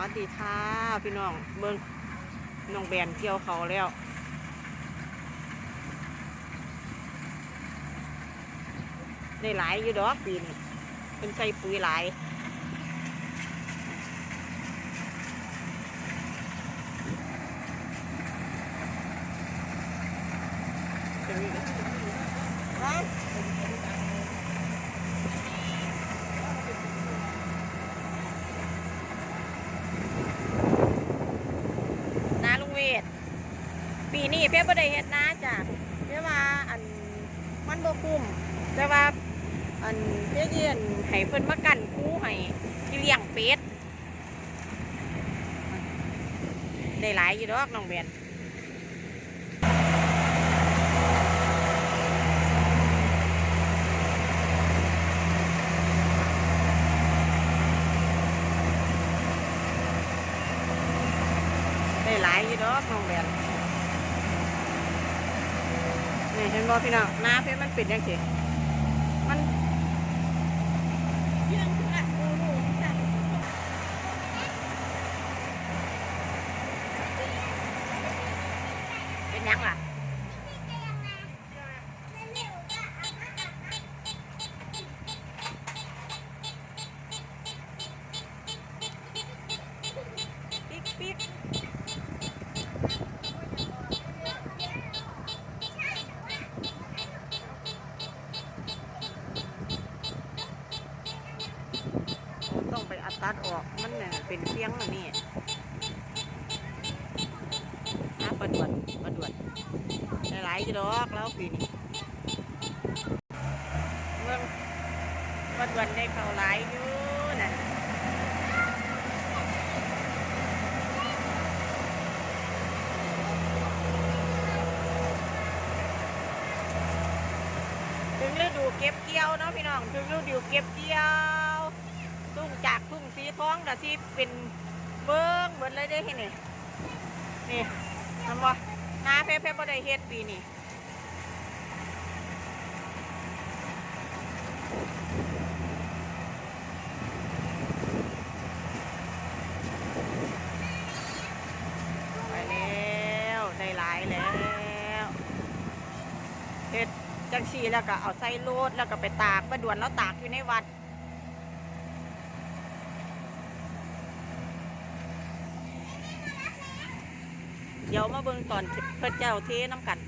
วัสดีค่ะพี่น้องเบิ้งน้องแบนเกี่ยวเขาแล้วได้หลายอยู่ดอกปีนเป็นใส่ปุ๋ยหลายนาลุงเวทปี นี้เพียบ่ได้เฮ็ดนาจ้ะเพียว่าอันมันบ่คุ้มแต่ว่าอันเพียเยียนให้เพิ่นมากันคูให้ที่เลี้ยงเป็ดได้หลายอยู่ดอกน้องเบียนได้หลายอยู่ดอกน้องเบียน นี่เห็นบ่พี่น้องนาเพิ่นมันป็นจังซี่มันเป็นหยังล่ะปิ๊กปิ๊ก ต้องไปอัดตัดออก มันเนี่ยเป็นเสียงอันนี้นะประดวนประดวนหลายๆกี่ดอกแล้วปีนี้เมืองประดวนได้เขาหลายอยู่นะถึงฤดูเก็บเกี่ยวเนาะพี่น้อง ถึงฤดูเก็บเกี่ยว ทุ่งจากทุ่งสีท้องแต่ที่เป็นเบิ้งเบิดเลยได้ที่นี่นี่ทำบ่นาเพ่เพ่บ่ได้เฮ็ดปีนี้ไปแล้วได้หลายแล้วเฮ็ดจังสีแล้วก็เอาใส่โลดแล้วก็ไปตากประดวนแล้วตากอยู่ในวัด เดี๋ยวมาเบิ่งตอนเพิ่นเจ้าเทน้ำกัน